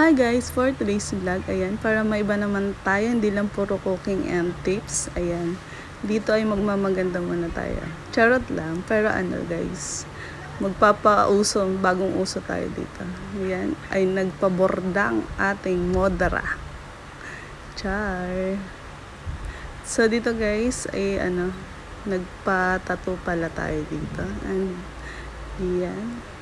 Hi guys, for today's vlog, ayan, para maiba naman tayo, hindi lang puro cooking and tips, ayan. Dito ay magmamaganda muna tayo. Charot lang, pero ano guys, magpapauso, bagong uso tayo dito. Ayan, ay nagpabordang ating modera. Char. So dito guys, ay ano, nagpa-tattoo pala tayo dito. And, ayan.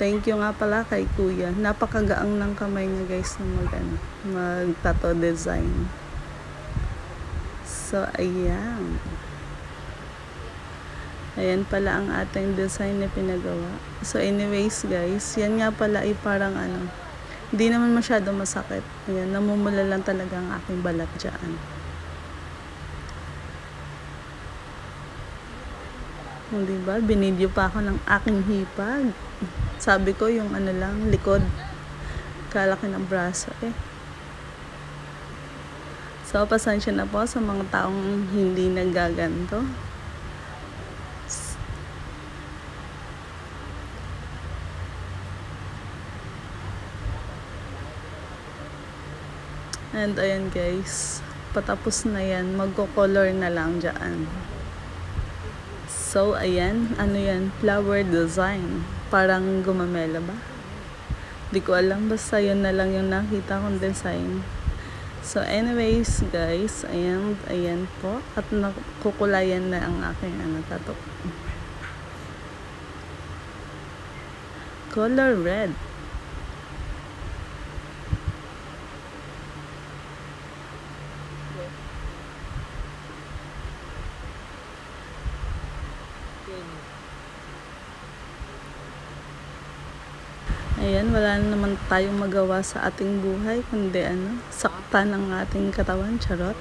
Thank you nga pala kay Kuya. Napakagaang ng kamay niya guys na mag, ano, mag-tattoo design. So, ayan. Ayan pala ang ating design na pinagawa. So, anyways guys, yan nga pala ay parang ano, hindi naman masyado masakit. Ayan, namumula lang talaga ang aking balat dyan. Hindi ba? Binidyo pa ako ng aking hipag. Sabi ko yung ano lang, likod. Kalaki ng braso eh. So, pasensya na po sa mga taong hindi nagaganto. And ayan guys, patapos na yan, magko-color na lang dyan. So, ayan, ano yan, flower design. Parang gumamela ba? Di ko alam, basta yun na lang yung nakita kong design. So, anyways, guys, ayan, ayan po. At nakukulayan na ang aking ano, tato. Color red. Ayan, wala na naman tayong magawa sa ating buhay, kundi ano, saktan ang ating katawan, charot.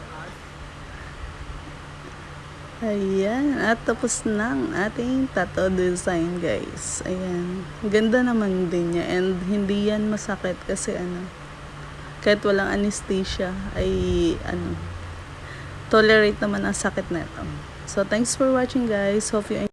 Ayan, at tapos na ang ating tattoo design, guys. Ayan, ganda naman din niya and hindi yan masakit kasi ano, kahit walang anesthesia ay ano, tolerate naman ang sakit nito. So, thanks for watching guys. Hope you